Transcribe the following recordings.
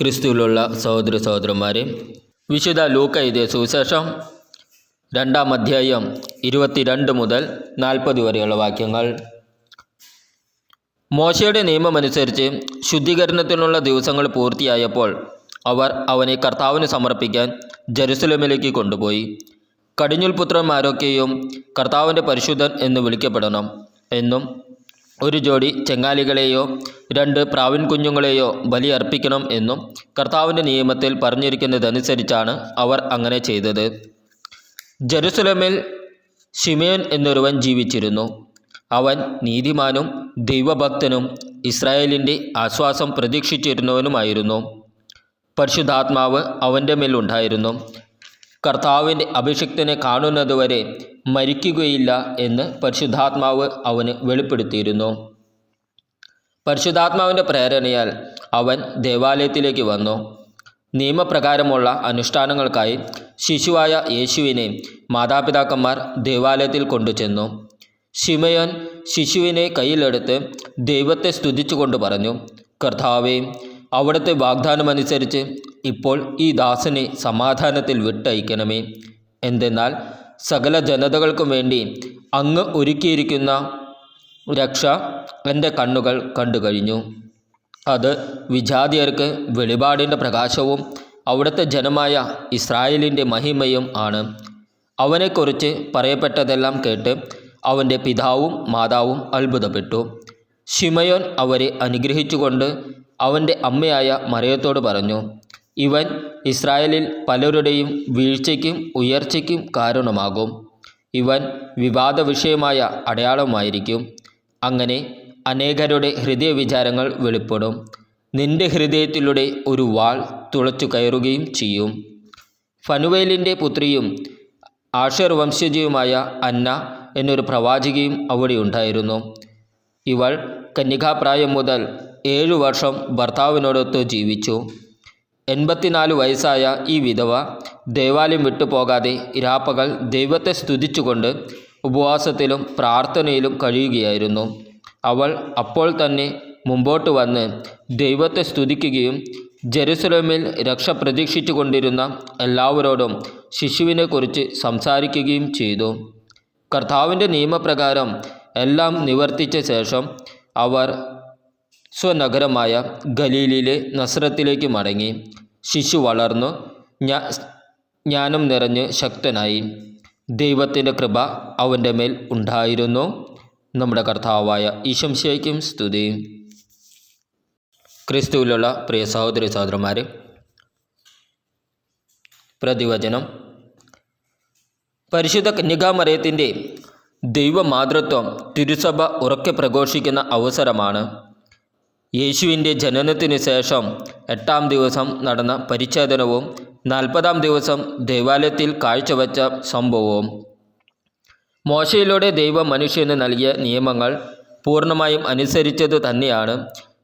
ക്രിസ്തുവിലുള്ള സഹോദര സഹോദരന്മാരെ വിശുദ്ധ ലൂക്ക എഴുതിയ സുവിശേഷം രണ്ടാം അധ്യായം ഇരുപത്തിരണ്ട് മുതൽ നാൽപ്പത് വരെയുള്ള വാക്യങ്ങൾ. മോശയുടെ നിയമമനുസരിച്ച് ശുദ്ധീകരണത്തിനുള്ള ദിവസങ്ങൾ പൂർത്തിയായപ്പോൾ അവർ അവനെ കർത്താവിന് സമർപ്പിക്കാൻ ജെറുസലേമിലേക്ക് കൊണ്ടുപോയി. കടിഞ്ഞുൽ പുത്രന്മാരൊക്കെയും കർത്താവിന്റെ പരിശുദ്ധൻ എന്ന് വിളിക്കപ്പെടണം എന്നും ഒരു ജോഡി ചെങ്ങാലികളെയോ രണ്ട് പ്രാവിൻ കുഞ്ഞുങ്ങളെയോ ബലിയർപ്പിക്കണം എന്നും കർത്താവിന്റെ നിയമത്തിൽ പറഞ്ഞിരിക്കുന്നതനുസരിച്ചാണ് അവർ അങ്ങനെ ചെയ്തത്. ജെറുസലേമിൽ ഷിമയോൻ എന്നൊരുവൻ ജീവിച്ചിരുന്നു. അവൻ നീതിമാനും ദൈവഭക്തനും ഇസ്രായേലിന്റെ ആശ്വാസം പ്രതീക്ഷിച്ചിരുന്നവനുമായിരുന്നു. പരിശുദ്ധാത്മാവ് അവന്റെ മേലുണ്ടായിരുന്നു കർത്താവിന്റെ അഭിഷിക്തനെ കാണുന്നതുവരെ മരിക്കുകയില്ല എന്ന് പരിശുദ്ധാത്മാവ് അവന് വെളിപ്പെടുത്തിയിരുന്നു. പരിശുദ്ധാത്മാവിന്റെ പ്രേരണയാൽ അവൻ ദേവാലയത്തിലേക്ക് വന്നു. നിയമപ്രകാരമുള്ള അനുഷ്ഠാനങ്ങൾക്കായി ശിശുവായ യേശുവിനെ മാതാപിതാക്കന്മാർ ദേവാലയത്തിൽ കൊണ്ടുചെന്നു. ശിമയോൻ ശിശുവിനെ കയ്യിലെടുത്ത് ദൈവത്തെ സ്തുതിച്ചുകൊണ്ട് പറഞ്ഞു കർത്താവേ അവിടുത്തെ വാഗ്ദാനമനുസരിച്ച് ഇപ്പോൾ ഈ ദാസനെ സമാധാനത്തിൽ വിട്ടയക്കണമേ. എന്തെന്നാൽ സകല ജനതകൾക്കും വേണ്ടി അങ്ങ് ഒരുക്കിയിരിക്കുന്ന രക്ഷ എന്റെ കണ്ണുകൾ കണ്ടു കഴിഞ്ഞു. അത് വിജാതിയർക്ക് വെളിപാടിന്റെ പ്രകാശവും അവിടുത്തെ ജനമായ ഇസ്രായേലിന്റെ മഹിമയും ആണ്. അവനെക്കുറിച്ച് പറയപ്പെട്ടതെല്ലാം കേട്ട് അവന്റെ പിതാവും മാതാവും അത്ഭുതപ്പെട്ടു. ഷിമയോൻ അവരെ അനുഗ്രഹിച്ചുകൊണ്ട് അവന്റെ അമ്മയായ മറിയത്തോട് പറഞ്ഞു ഇവൻ ഇസ്രായേലിൽ പലരുടെയും വീഴ്ചയ്ക്കും ഉയർച്ചയ്ക്കും കാരണമാകും. ഇവൻ വിവാദ വിഷയമായ അടയാളമായിരിക്കും അങ്ങനെ അനേകരുടെ ഹൃദയ വിചാരങ്ങൾ വെളിപ്പെടും. നിന്റെ ഹൃദയത്തിലൂടെ ഒരു വാൾ തുളച്ചു കയറുകയും ചെയ്യും. ഫനുവേലിന്റെ പുത്രിയും ആഷർ വംശജയുമായ അന്ന എന്നൊരു പ്രവാചികയും അവിടെ ഉണ്ടായിരുന്നു. ഇവൾ കന്യകാപ്രായം മുതൽ ഏഴു വർഷം ഭർത്താവിനോടൊത്ത് ജീവിച്ചു. എൺപത്തിനാല് വയസ്സായ ഈ വിധവ ദേവാലയം വിട്ടുപോകാതെ രാപ്പകൽ ദൈവത്തെ സ്തുതിച്ചുകൊണ്ട് ഉപവാസത്തിലും പ്രാർത്ഥനയിലും കഴിയുകയായിരുന്നു. അവൾ അപ്പോൾ തന്നെ മുമ്പോട്ട് വന്ന് ദൈവത്തെ സ്തുതിക്കുകയും ജെറുസലേമിൽ രക്ഷ പ്രതീക്ഷിച്ചു കൊണ്ടിരുന്ന എല്ലാവരോടും ശിശുവിനെക്കുറിച്ച് സംസാരിക്കുകയും ചെയ്തു. കർത്താവിന്റെ നിയമപ്രകാരം എല്ലാം നിവർത്തിച്ച ശേഷം അവർ സ്വനഗരമായ ഗലീലിലെ നസ്രത്തിലേക്ക് മടങ്ങി. ശിശു വളർന്നു ജ്ഞാനം നിറഞ്ഞ് ശക്തനായി. ദൈവത്തിന്റെ കൃപ അവന്റെ മേൽ ഉണ്ടായിരുന്നു. നമ്മുടെ കർത്താവായ ഈശംശയ്ക്കും സ്തുതി. ക്രിസ്തുവിലുള്ള പ്രിയ സഹോദരി സഹോദരന്മാരെ പ്രതിവചനം. പരിശുദ്ധ കന്യകാമറയത്തിന്റെ ദൈവമാതൃത്വം തിരുസഭ ഉറക്കെ പ്രഘോഷിക്കുന്ന അവസരമാണ് യേശുവിന്റെ ജനനത്തിന് ശേഷം എട്ടാം ദിവസം നടന്ന പരിച്ഛേദനവും നാൽപ്പതാം ദിവസം ദേവാലയത്തിൽ കാഴ്ചവെച്ച സംഭവവും. മോശയിലൂടെ ദൈവം മനുഷ്യന് നൽകിയ നിയമങ്ങൾ പൂർണമായും അനുസരിച്ചത് തന്നെയാണ്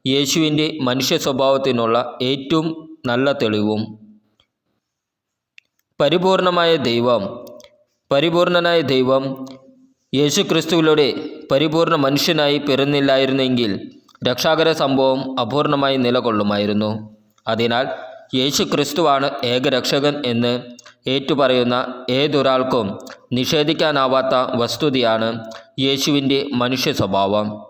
യേശുവിന്റെ മനുഷ്യ സ്വഭാവത്തിനുള്ള ഏറ്റവും നല്ല തെളിവും. പരിപൂർണമായ ദൈവം പരിപൂർണനായ ദൈവം യേശു ക്രിസ്തുവിലൂടെ പരിപൂർണ മനുഷ്യനായി പിറന്നില്ലായിരുന്നെങ്കിൽ രക്ഷാകര സംഭവം അപൂർണമായി നിലകൊള്ളുമായിരുന്നു. അതിനാൽ യേശു ക്രിസ്തുവാണ് ഏകരക്ഷകൻ എന്ന് ഏറ്റുപറയുന്ന ഏതൊരാൾക്കും നിഷേധിക്കാനാവാത്ത വസ്തുതയാണ് യേശുവിന്റെ മനുഷ്യ സ്വഭാവം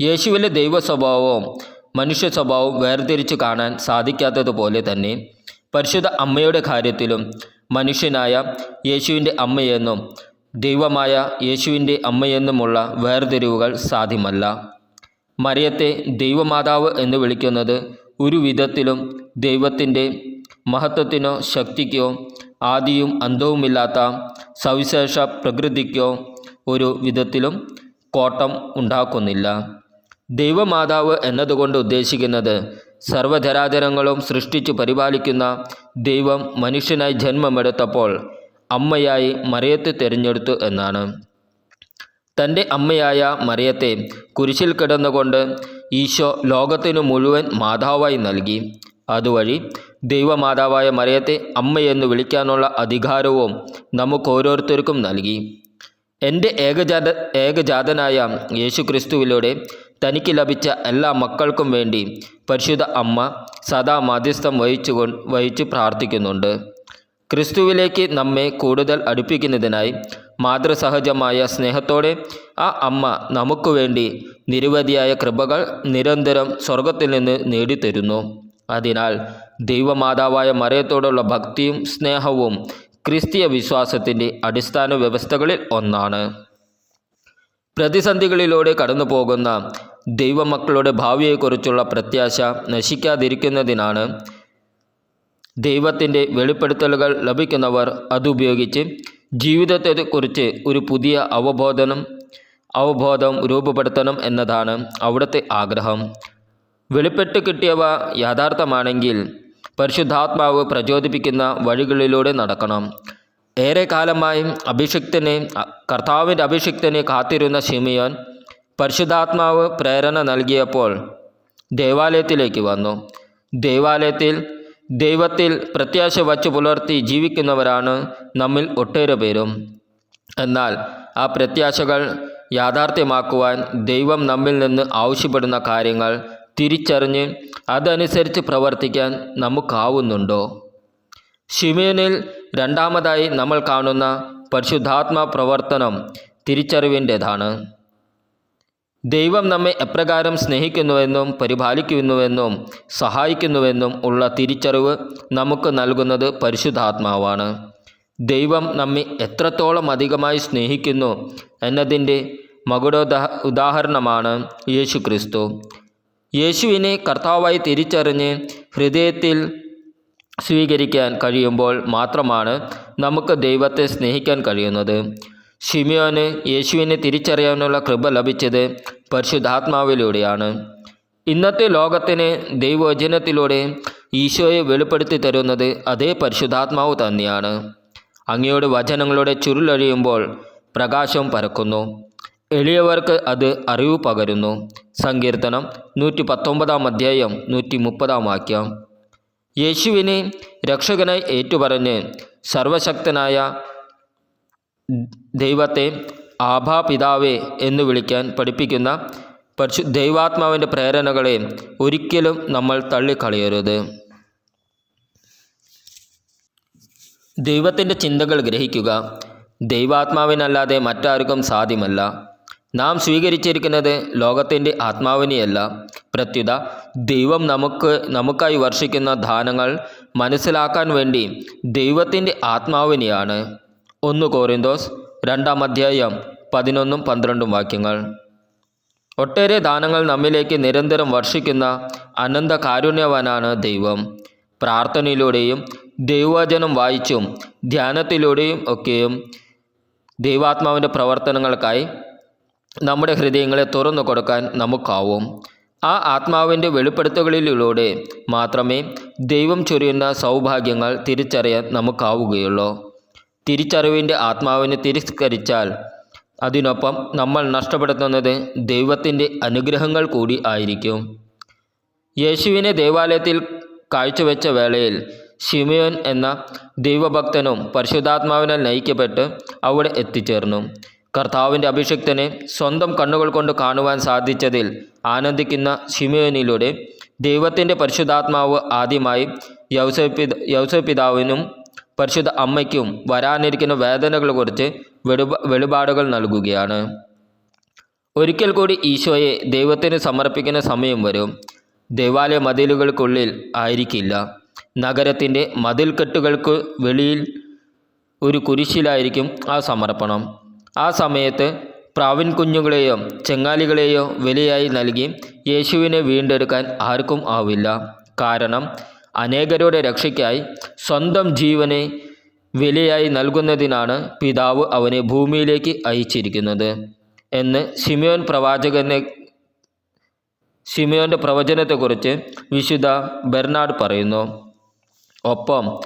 യേശുവിന്റെ ദൈവ സ്വഭാവവും മനുഷ്യ സ്വഭാവവും വേർതിരിച്ച് കാണാൻ സാധിക്കാത്തതുപോലെ തന്നെ പരിശുദ്ധ അമ്മയുടെ കാര്യത്തിലും മനുഷ്യനായ യേശുവിന്റെ അമ്മയെന്നും ദൈവമായ യേശുവിന്റെ അമ്മയെന്നുമുള്ള വേർതിരിവുകൾ സാധ്യമല്ല. മറിയത്തെ ദൈവമാതാവ് എന്ന് വിളിക്കുന്നത് ഒരു വിധത്തിലും ദൈവത്തിന്റെ മഹത്വത്തിനോ ശക്തിക്കോ ആദിയും അന്തവുമില്ലാത്ത സവിശേഷ പ്രകൃതിക്കോ ഒരു വിധത്തിലും കോട്ടം ഉണ്ടാക്കുന്നില്ല. ദൈവമാതാവ് എന്നതുകൊണ്ട് ഉദ്ദേശിക്കുന്നത് സർവധരാചരങ്ങളും സൃഷ്ടിച്ചു പരിപാലിക്കുന്ന ദൈവം മനുഷ്യനായി ജന്മമെടുത്തപ്പോൾ അമ്മയായി മറിയത്ത് തിരഞ്ഞെടുത്തു എന്നാണ്. തന്റെ അമ്മയായ മറിയത്തെ കുരിശിൽ കിടന്നുകൊണ്ട് ഈശോ ലോകത്തിനു മുഴുവൻ മാതാവായി നൽകി. അതുവഴി ദൈവമാതാവായ മറിയത്തെ അമ്മയെന്ന് വിളിക്കാനുള്ള അധികാരവും നമുക്ക് ഓരോരുത്തർക്കും നൽകി. എന്റെ ഏകജാത ഏകജാതനായ യേശു ക്രിസ്തുവിലൂടെ തനിക്ക് ലഭിച്ച എല്ലാ മക്കൾക്കും വേണ്ടി പരിശുദ്ധ അമ്മ സദാ മധ്യസ്ഥം വഹിച്ചു വഹിച്ച് പ്രാർത്ഥിക്കുന്നുണ്ട്. ക്രിസ്തുവിലേക്ക് നമ്മെ കൂടുതൽ അടുപ്പിക്കുന്നതിനായി മാതൃസഹജമായ സ്നേഹത്തോടെ ആ അമ്മ നമുക്ക് വേണ്ടി നിരവധിയായ കൃപകൾ നിരന്തരം സ്വർഗത്തിൽ നിന്ന് നേടിത്തരുന്നു. അതിനാൽ ദൈവമാതാവായ മറിയത്തോടുള്ള ഭക്തിയും സ്നേഹവും ക്രിസ്തീയ വിശ്വാസത്തിന്റെ അടിസ്ഥാന വ്യവസ്ഥകളിൽ ഒന്നാണ്. പ്രതിസന്ധികളിലൂടെ കടന്നു പോകുന്ന ദൈവമക്കളുടെ ഭാവിയെക്കുറിച്ചുള്ള പ്രത്യാശ നശിക്കാതിരിക്കുന്നതിനാണ് ദൈവത്തിന്റെ വെളിപ്പെടുത്തലുകൾ ലഭിക്കുന്നവർ അതുപയോഗിച്ച് ജീവിതത്തെക്കുറിച്ച് ഒരു പുതിയ അവബോധനം അവബോധം രൂപപ്പെടുത്തണം എന്നതാണ് അവിടുത്തെ ആഗ്രഹം. വെളിപ്പെട്ട് കിട്ടിയവ യാഥാർത്ഥമാണെങ്കിൽ പരിശുദ്ധാത്മാവ് പ്രചോദിപ്പിക്കുന്ന വഴികളിലൂടെ നടക്കണം. ഏറെക്കാലമായി അഭിഷിക്തനെ കർത്താവിന്റെ അഭിഷിക്തനെ കാത്തിരുന്ന ഷിമിയോൻ പരിശുദ്ധാത്മാവ് പ്രേരണ നൽകിയപ്പോൾ ദേവാലയത്തിലേക്ക് വന്നു. ദേവാലയത്തിൽ ദൈവത്തിൽ പ്രത്യാശ വച്ചു പുലർത്തി ജീവിക്കുന്നവരാണ് നമ്മിൽ ഒട്ടേറെ പേരും. എന്നാൽ ആ പ്രത്യാശകൾ യാഥാർത്ഥ്യമാക്കുവാൻ ദൈവം നമ്മിൽ നിന്ന് ആവശ്യപ്പെടുന്ന കാര്യങ്ങൾ തിരിച്ചറിഞ്ഞ് അതനുസരിച്ച് പ്രവർത്തിക്കാൻ നമുക്കാവുന്നുണ്ടോ? ഷിമേനിൽ രണ്ടാമതായി നമ്മൾ കാണുന്ന പരിശുദ്ധാത്മ പ്രവർത്തനം തിരിച്ചറിവിന്റെതാണ്. ദൈവം നമ്മെ എപ്രകാരം സ്നേഹിക്കുന്നുവെന്നും പരിപാലിക്കുന്നുവെന്നും സഹായിക്കുന്നുവെന്നും ഉള്ള തിരിച്ചറിവ് നമുക്ക് നൽകുന്നത് പരിശുദ്ധാത്മാവാണ്. ദൈവം നമ്മെ എത്രത്തോളം അധികമായി സ്നേഹിക്കുന്നു എന്നതിന്റെ മകുടോദാ ഉദാഹരണമാണ് യേശു ക്രിസ്തു യേശുവിനെ കർത്താവായി തിരിച്ചറിഞ്ഞ് ഹൃദയത്തിൽ സ്വീകരിക്കാൻ കഴിയുമ്പോൾ മാത്രമാണ് നമുക്ക് ദൈവത്തെ സ്നേഹിക്കാൻ കഴിയുന്നത്. ഷിമിയോന് യേശുവിനെ തിരിച്ചറിയാനുള്ള കൃപ ലഭിച്ചത് പരിശുദ്ധാത്മാവിലൂടെയാണ്. ഇന്നത്തെ ലോകത്തിന് ദൈവവചനത്തിലൂടെ ഈശോയെ വെളിപ്പെടുത്തി തരുന്നത് അതേ പരിശുദ്ധാത്മാവ് തന്നെയാണ്. അങ്ങയുടെ വചനങ്ങളുടെ ചുരുളഴിയുമ്പോൾ പ്രകാശം പരക്കുന്നു. എളിയവർക്ക് അത് അറിവ് പകരുന്നു. സങ്കീർത്തനം നൂറ്റി പത്തൊമ്പതാം അധ്യായം നൂറ്റി മുപ്പതാം വാക്യം. യേശുവിനെ രക്ഷകനായി ഏറ്റുപറഞ്ഞ് സർവശക്തനായ ദൈവത്തെ ആഭാ പിതാവേ എന്ന് വിളിക്കാൻ പഠിപ്പിക്കുന്ന പരിശു ദൈവാത്മാവിന്റെ പ്രേരണകളെ ഒരിക്കലും നമ്മൾ തള്ളിക്കളയരുത്. ദൈവത്തിന്റെ ചിന്തകൾ ഗ്രഹിക്കുക ദൈവാത്മാവിനല്ലാതെ മറ്റാർക്കും സാധ്യമല്ല. നാം സ്വീകരിച്ചിരിക്കുന്നത് ലോകത്തിന്റെ ആത്മാവിനെയല്ല. പ്രത്യുത ദൈവം നമുക്ക് നമുക്കായി വർഷിക്കുന്ന ദാനങ്ങൾ മനസ്സിലാക്കാൻ വേണ്ടി ദൈവത്തിന്റെ ആത്മാവിനെയാണ്. ഒന്ന് കോറിന്തോസ് രണ്ടാം അധ്യായം പതിനൊന്നും പന്ത്രണ്ടും വാക്യങ്ങൾ. ഒട്ടേറെ ദാനങ്ങൾ നമ്മിലേക്ക് നിരന്തരം വർഷിക്കുന്ന അനന്ത കാരുണ്യവാനാണ് ദൈവം. പ്രാർത്ഥനയിലൂടെയും ദൈവവചനം വായിച്ചും ധ്യാനത്തിലൂടെയും ഒക്കെയും ദൈവാത്മാവിന്റെ പ്രവർത്തനങ്ങൾക്കായി നമ്മുടെ ഹൃദയങ്ങളെ തുറന്നു കൊടുക്കാൻ നമുക്കാവും. ആ ആത്മാവിന്റെ വെളിപ്പെടുത്തലുകളിലൂടെ മാത്രമേ ദൈവം ചൊരിയുന്ന സൗഭാഗ്യങ്ങൾ തിരിച്ചറിയാൻ നമുക്കാവുകയുള്ളൂ. തിരിച്ചറിവിന്റെ ആത്മാവിനെ തിരസ്കരിച്ചാൽ അതിനൊപ്പം നമ്മൾ നഷ്ടപ്പെടുത്തുന്നത് ദൈവത്തിന്റെ അനുഗ്രഹങ്ങൾ കൂടി ആയിരിക്കും. യേശുവിനെ ദേവാലയത്തിൽ കാഴ്ചവെച്ച വേളയിൽ ഷിമിയോൻ എന്ന ദൈവഭക്തനും പരിശുദ്ധാത്മാവിനാൽ നയിക്കപ്പെട്ട് അവിടെ എത്തിച്ചേർന്നു. കർത്താവിന്റെ അഭിഷിക്തനെ സ്വന്തം കണ്ണുകൾ കൊണ്ട് കാണുവാൻ സാധിച്ചതിൽ ആനന്ദിക്കുന്ന ഷിമിയോനിലൂടെ ദൈവത്തിന്റെ പരിശുദ്ധാത്മാവ് ആദ്യമായി യൗസപിത യൗസപിതാവിനും പരിശുദ്ധ അമ്മയ്ക്കും വരാനിരിക്കുന്ന വേദനകളെ കുറിച്ച് വെളിപാടുകൾ നൽകുകയാണ്. ഒരിക്കൽ കൂടി ഈശോയെ ദൈവത്തിന് സമർപ്പിക്കുന്ന സമയം വരും. ദേവാലയ മതിലുകൾക്കുള്ളിൽ ആയിരിക്കില്ല. നഗരത്തിന്റെ മതിൽക്കെട്ടുകൾക്ക് വെളിയിൽ ഒരു കുരിശിലായിരിക്കും ആ സമർപ്പണം. ആ സമയത്ത് പ്രാവിൻ കുഞ്ഞുങ്ങളെയോ ചെങ്ങാലികളെയോ വിലയായി നൽകി യേശുവിനെ വീണ്ടെടുക്കാൻ ആർക്കും ആവില്ല. കാരണം അനേകരുടെ രക്ഷയ്ക്കായി സ്വന്തം ജീവനെ വിലയായി നൽകുന്നതിനാണ് പിതാവ് അവനെ ഭൂമിയിലേക്ക് അയച്ചിരിക്കുന്നത് എന്ന് സിമിയോൻ പ്രവാചകനെ സിമിയോന്റെ പ്രവചനത്തെക്കുറിച്ച് വിശുദ്ധ ബെർണാഡ് പറയുന്നു. ഒപ്പം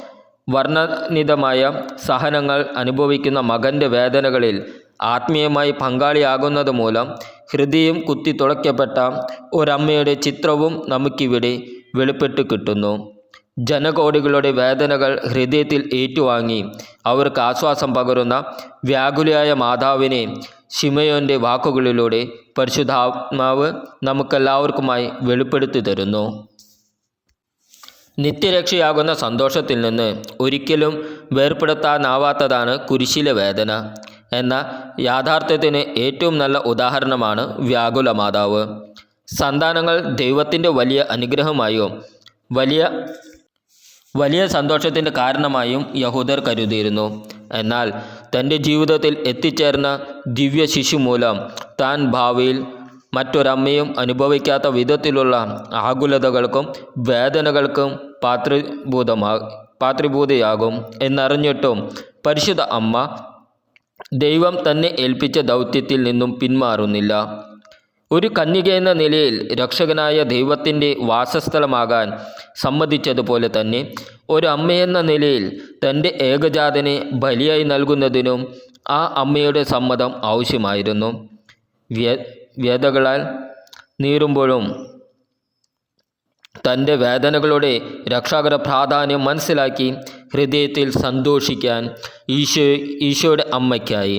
വർണനിതമായ സഹനങ്ങൾ അനുഭവിക്കുന്ന മകന്റെ വേദനകളിൽ ആത്മീയമായി പങ്കാളിയാകുന്നത് മൂലം ഹൃദയം കുത്തി തുളയ്ക്കപ്പെട്ട ഒരമ്മയുടെ ചിത്രവും നമുക്കിവിടെ വെളിപ്പെട്ട് കിട്ടുന്നു. ജനകോടികളുടെ വേദനകൾ ഹൃദയത്തിൽ ഏറ്റുവാങ്ങി. അവർക്ക് ആശ്വാസം പകരുന്ന വ്യാകുലയായ മാതാവിനെ ഷിമയോന്റെ വാക്കുകളിലൂടെ പരിശുദ്ധാത്മാവ് നമുക്കെല്ലാവർക്കുമായി വെളിപ്പെടുത്തി തരുന്നു. നിത്യരക്ഷയാകുന്ന സന്തോഷത്തിൽ നിന്ന് ഒരിക്കലും വേർപ്പെടുത്താനാവാത്തതാണ് കുരിശിലെ വേദന എന്ന യാഥാർത്ഥ്യത്തിന് ഏറ്റവും നല്ല ഉദാഹരണമാണ് വ്യാകുല മാതാവ്. സന്താനങ്ങൾ ദൈവത്തിന്റെ വലിയ അനുഗ്രഹമായോ വലിയ വലിയ സന്തോഷത്തിന്റെ കാരണമായും യഹൂദർ കരുതിയിരുന്നു. എന്നാൽ തന്റെ ജീവിതത്തിൽ എത്തിച്ചേർന്ന ദിവ്യ ശിശു മൂലം താൻ ഭാവിയിൽ മറ്റൊരമ്മയും അനുഭവിക്കാത്ത വിധത്തിലുള്ള ആകുലതകൾക്കും വേദനകൾക്കും പാത്രിഭൂതമാ പാത്രിഭൂതയാകും എന്നറിഞ്ഞിട്ടും പരിശുദ്ധ അമ്മ ദൈവം തന്നെ ഏൽപ്പിച്ച ദൗത്യത്തിൽ നിന്നും പിന്മാറുന്നില്ല. ഒരു കന്യക എന്ന നിലയിൽ രക്ഷകനായ ദൈവത്തിന്റെ വാസസ്ഥലമാകാൻ സമ്മതിച്ചതുപോലെ തന്നെ ഒരു അമ്മയെന്ന നിലയിൽ തന്റെ ഏകജാതനെ ബലിയായി നൽകുന്നതിനും ആ അമ്മയുടെ സമ്മതം ആവശ്യമായിരുന്നു. വേദകളാൽ നീറുമ്പോഴും തന്റെ വേദനകളുടെ രക്ഷാകര പ്രാധാന്യം മനസ്സിലാക്കി ഹൃദയത്തിൽ സന്തോഷിക്കാൻ ഈശോ ഈശോയുടെ അമ്മയ്ക്കായി.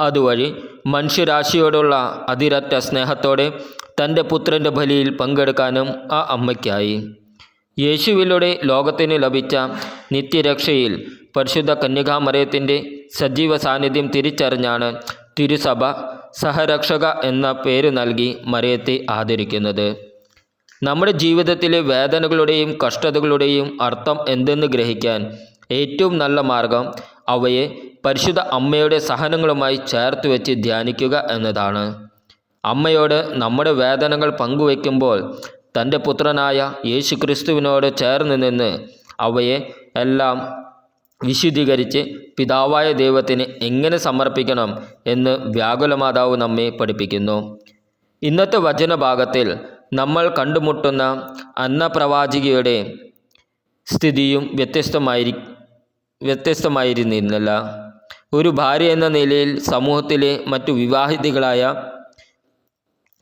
അതുവഴി മനുഷ്യരാശിയോടുള്ള അതിരറ്റ സ്നേഹത്തോടെ തന്റെ പുത്രന്റെ ബലിയിൽ പങ്കെടുക്കാനും ആ അമ്മയ്ക്കായി. യേശുവിലൂടെ ലോകത്തിന് ലഭിച്ച നിത്യരക്ഷയിൽ പരിശുദ്ധ കന്യകാമറയത്തിന്റെ സജീവ സാന്നിധ്യം തിരിച്ചറിഞ്ഞാണ് തിരുസഭ സഹരക്ഷക എന്ന പേര് നൽകി മറിയത്തെ ആദരിക്കുന്നത്. നമ്മുടെ ജീവിതത്തിലെ വേദനകളുടെയും കഷ്ടതകളുടെയും അർത്ഥം എന്തെന്ന് ഗ്രഹിക്കാൻ ഏറ്റവും നല്ല മാർഗം അവയെ പരിശുദ്ധ അമ്മയുടെ സഹനങ്ങളുമായി ചേർത്ത് വെച്ച് ധ്യാനിക്കുക എന്നതാണ്. അമ്മയോട് നമ്മുടെ വേദനകൾ പങ്കുവയ്ക്കുമ്പോൾ തന്റെ പുത്രനായ യേശു ക്രിസ്തുവിനോട് ചേർന്ന് നിന്ന് അവയെ എല്ലാം വിശുദ്ധീകരിച്ച് പിതാവായ ദൈവത്തിന് എങ്ങനെ സമർപ്പിക്കണം എന്ന് വ്യാകുലമാതാവ് നമ്മെ പഠിപ്പിക്കുന്നു. ഇന്നത്തെ വചനഭാഗത്തിൽ നമ്മൾ കണ്ടുമുട്ടുന്ന അന്നപ്രവാചികയുടെ സ്ഥിതിയും വ്യത്യസ്തമായി വ്യത്യസ്തമായിരുന്നില്ല. ഒരു ഭാര്യ എന്ന നിലയിൽ സമൂഹത്തിലെ മറ്റു വിവാഹിതകളായ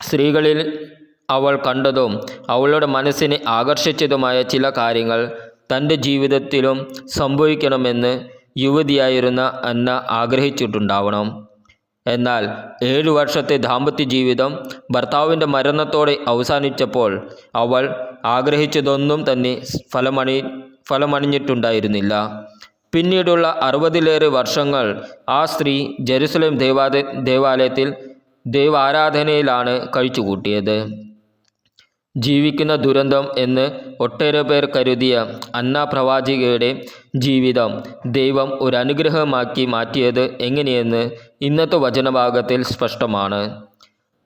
സ്ത്രീകളിൽ അവൾ കണ്ടതും അവളുടെ മനസ്സിനെ ആകർഷിച്ചതുമായ ചില കാര്യങ്ങൾ തന്റെ ജീവിതത്തിലും സംഭവിക്കണമെന്ന് യുവതിയായിരുന്ന അന്ന ആഗ്രഹിച്ചിട്ടുണ്ടാവണം. എന്നാൽ ഏഴു വർഷത്തെ ദാമ്പത്യ ജീവിതം ഭർത്താവിന്റെ മരണത്തോടെ അവസാനിച്ചപ്പോൾ അവൾ ആഗ്രഹിച്ചതൊന്നും തന്നെ ഫലമണി ഫലമണിഞ്ഞിട്ടുണ്ടായിരുന്നില്ല. പിന്നീടുള്ള അറുപതിലേറെ വർഷങ്ങൾ ആ സ്ത്രീ ജെറുസലേം ദേവാദ ദേവാലയത്തിൽ ദൈവാരാധനയിലാണ് കഴിച്ചുകൂട്ടിയത്. ജീവിക്കുന്ന ദുരന്തം എന്ന് ഒട്ടേറെ പേർ കരുതിയ അന്ന പ്രവാചികയുടെ ജീവിതം ദൈവം ഒരു അനുഗ്രഹമാക്കി മാറ്റിയത് എങ്ങനെയെന്ന് ഇന്നത്തെ വചനഭാഗത്തിൽ സ്പഷ്ടമാണ്.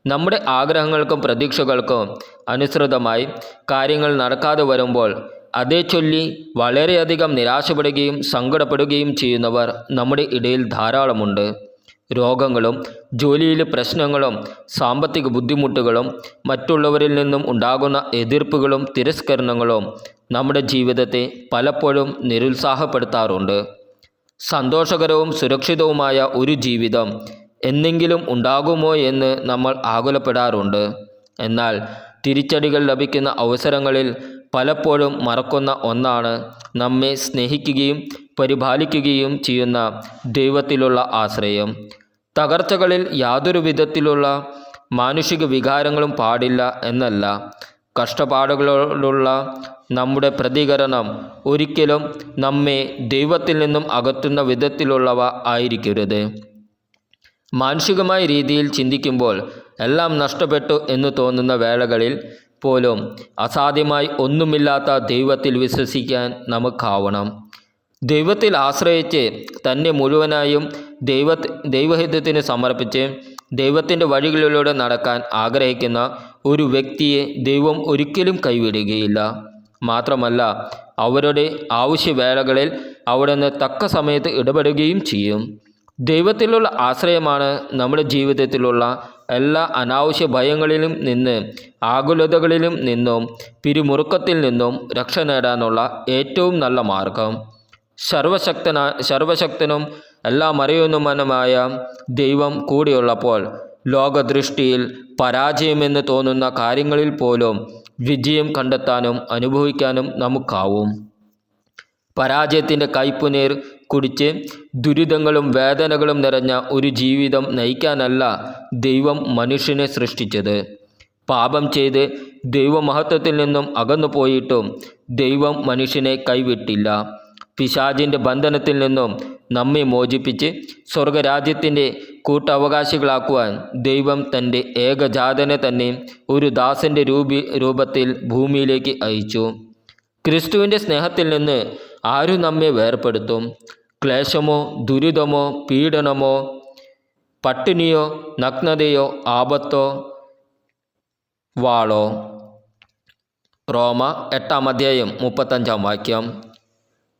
നമ്മുടെ ആഗ്രഹങ്ങൾക്കും പ്രതീക്ഷകൾക്കും അനുസൃതമായി കാര്യങ്ങൾ നടക്കാതെ വരുമ്പോൾ അതേ ചൊല്ലി വളരെയധികം നിരാശപ്പെടുകയും സങ്കടപ്പെടുകയും ചെയ്യുന്നവർ നമ്മുടെ ഇടയിൽ ധാരാളമുണ്ട്. രോഗങ്ങളും ജോലിയിലെ പ്രശ്നങ്ങളും സാമ്പത്തിക ബുദ്ധിമുട്ടുകളും മറ്റുള്ളവരിൽ നിന്നും ഉണ്ടാകുന്ന എതിർപ്പുകളും തിരസ്കരണങ്ങളും നമ്മുടെ ജീവിതത്തെ പലപ്പോഴും നിരുത്സാഹപ്പെടുത്താറുണ്ട്. സന്തോഷകരവും സുരക്ഷിതവുമായ ഒരു ജീവിതം എന്നെങ്കിലും ഉണ്ടാകുമോ എന്ന് നമ്മൾ ആകുലപ്പെടാറുണ്ട്. എന്നാൽ തിരിച്ചടികൾ ലഭിക്കുന്ന അവസരങ്ങളിൽ പലപ്പോഴും മറക്കുന്ന ഒന്നാണ് നമ്മെ സ്നേഹിക്കുകയും പരിപാലിക്കുകയും ചെയ്യുന്ന ദൈവത്തിലുള്ള ആശ്രയം. തകർച്ചകളിൽ യാതൊരു വിധത്തിലുള്ള മാനുഷിക വികാരങ്ങളും പാടില്ല എന്നല്ല. കഷ്ടപ്പാടുകളോടുള്ള നമ്മുടെ പ്രതികരണം ഒരിക്കലും നമ്മെ ദൈവത്തിൽ നിന്നും അകറ്റുന്ന വിധത്തിലുള്ളവ ആയിരിക്കരുത്. മാനുഷികമായ രീതിയിൽ ചിന്തിക്കുമ്പോൾ എല്ലാം നഷ്ടപ്പെട്ടു എന്ന് തോന്നുന്ന വേളകളിൽ പോലും അസാധ്യമായി ഒന്നുമില്ലാത്ത ദൈവത്തിൽ വിശ്വസിക്കാൻ നമുക്കാവണം. ദൈവത്തിൽ ആശ്രയിച്ച് തന്നെ മുഴുവനായും ദൈവ ദൈവഹിതത്തിന് സമർപ്പിച്ച് ദൈവത്തിന്റെ വഴികളിലൂടെ നടക്കാൻ ആഗ്രഹിക്കുന്ന ഒരു വ്യക്തിയെ ദൈവം ഒരിക്കലും കൈവിടുകയില്ല. മാത്രമല്ല അവരുടെ ആവശ്യവേളകളിൽ അവിടുന്ന് തക്ക സമയത്ത് ഇടപെടുകയും ചെയ്യും. ദൈവത്തിലുള്ള ആശ്രയമാണ് നമ്മുടെ ജീവിതത്തിലുള്ള എല്ലാ അനാവശ്യ ഭയങ്ങളിലും നിന്ന് ആകുലതകളിലും നിന്നും പിരിമുറുക്കത്തിൽ നിന്നും രക്ഷ നേടാനുള്ള ഏറ്റവും നല്ല മാർഗം. സർവശക്തന സർവശക്തനും എല്ലാ മറിയുന്നുമനുമായ ദൈവം കൂടിയുള്ളപ്പോൾ ലോകദൃഷ്ടിയിൽ പരാജയമെന്ന് തോന്നുന്ന കാര്യങ്ങളിൽ പോലും വിജയം കണ്ടെത്താനും അനുഭവിക്കാനും നമുക്കാവും. പരാജയത്തിന്റെ കയ്പുനീർ കുടിച്ച് ദുരിതങ്ങളും വേദനകളും നിറഞ്ഞ ഒരു ജീവിതം നയിക്കാനല്ല ദൈവം മനുഷ്യനെ സൃഷ്ടിച്ചത്. പാപം ചെയ്ത് ദൈവമഹത്വത്തിൽ നിന്നും അകന്നു പോയിട്ടും ദൈവം മനുഷ്യനെ കൈവിട്ടില്ല. പിശാജിന്റെ ബന്ധനത്തിൽ നിന്നും നമ്മെ മോചിപ്പിച്ച് സ്വർഗരാജ്യത്തിന്റെ കൂട്ടവകാശികളാക്കുവാൻ ദൈവം തന്റെ ഏകജാതനെ തന്നെ ഒരു ദാസന്റെ രൂപി രൂപത്തിൽ ഭൂമിയിലേക്ക് അയച്ചു. ക്രിസ്തുവിന്റെ സ്നേഹത്തിൽ നിന്ന് ആരും നമ്മെ വേർപ്പെടുത്തും. ക്ലേശമോ ദുരിതമോ പീഡനമോ പട്ടിണിയോ നഗ്നതയോ ആപത്തോ വാളോ. റോമ എട്ടാം അധ്യായം മുപ്പത്തഞ്ചാം വാക്യം.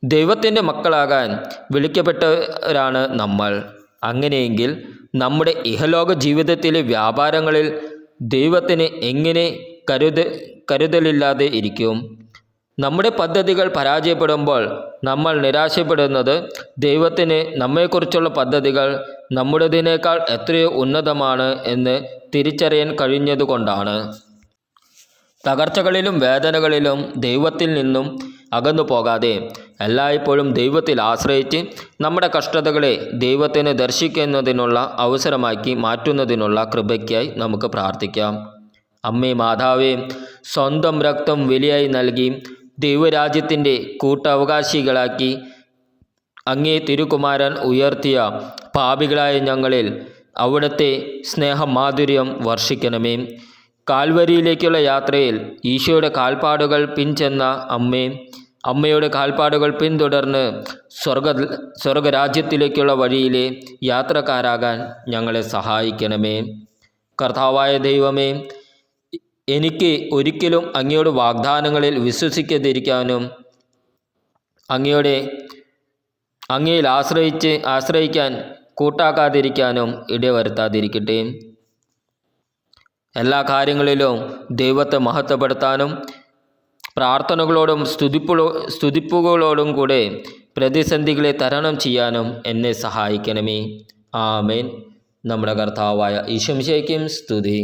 ദൈവത്തിന്റെ മക്കളാകാൻ വിളിക്കപ്പെട്ടവരാണ് നമ്മൾ. അങ്ങനെയെങ്കിൽ നമ്മുടെ ഇഹലോക ജീവിതത്തിലെ വ്യാപാരങ്ങളിൽ ദൈവത്തിന് എങ്ങനെ കരുത കരുതലില്ലാതെ ഇരിക്കും? നമ്മുടെ പദ്ധതികൾ പരാജയപ്പെടുമ്പോൾ നമ്മൾ നിരാശപ്പെടുന്നത് ദൈവത്തിന് നമ്മെക്കുറിച്ചുള്ള പദ്ധതികൾ നമ്മുടേതിനേക്കാൾ എത്രയോ ഉന്നതമാണ് എന്ന് തിരിച്ചറിയാൻ കഴിഞ്ഞതുകൊണ്ടാണ് തകർച്ചകളിലും വേദനകളിലും ദൈവത്തിൽ നിന്നും അകന്നു പോകാതെ എല്ലായ്പ്പോഴും ദൈവത്തിൽ ആശ്രയിച്ച് നമ്മുടെ കഷ്ടതകളെ ദൈവത്തിന് ദർശിക്കുന്നതിനുള്ള അവസരമാക്കി മാറ്റുന്നതിനുള്ള കൃപയ്ക്കായി നമുക്ക് പ്രാർത്ഥിക്കാം. അമ്മേ മാതാവേ സ്വന്തം രക്തം വിലയായി നൽകി ദൈവരാജ്യത്തിന്റെ കൂട്ടവകാശികളാക്കി അങ്ങേ തിരുകുമാരൻ ഉയർത്തിയ പാപികളായ ഞങ്ങളിൽ അവിടുത്തെ സ്നേഹമാധുര്യം വർഷിക്കണമേ. കാൽവരിയിലേക്കുള്ള യാത്രയിൽ ഈശോയുടെ കാൽപ്പാടുകൾ പിൻചെന്ന അമ്മേ അമ്മയുടെ കാൽപ്പാടുകൾ പിന്തുടർന്ന് സ്വർഗ സ്വർഗരാജ്യത്തിലേക്കുള്ള വഴിയിലെ യാത്രക്കാരാകാൻ ഞങ്ങളെ സഹായിക്കണമേ. കർത്താവായ ദൈവമേ എനിക്ക് ഒരിക്കലും അങ്ങയുടെ വാഗ്ദാനങ്ങളിൽ വിശ്വസിക്കാതിരിക്കാനും അങ്ങയുടെ അങ്ങയിൽ ആശ്രയിച്ച് ആശ്രയിക്കാൻ കൂട്ടാക്കാതിരിക്കാനും ഇടവരുത്താതിരിക്കട്ടെ. എല്ലാ കാര്യങ്ങളിലും ദൈവത്തെ മഹത്വപ്പെടുത്താനും പ്രാർത്ഥനകളോടും സ്തുതിപ്പുകളോ സ്തുതിപ്പുകളോടും കൂടെ പ്രതിസന്ധികളെ തരണം ചെയ്യാനും എന്നെ സഹായിക്കണമേ. ആമേൻ. നമ്മുടെ കർത്താവായ ഈശംശയ്ക്കും സ്തുതി.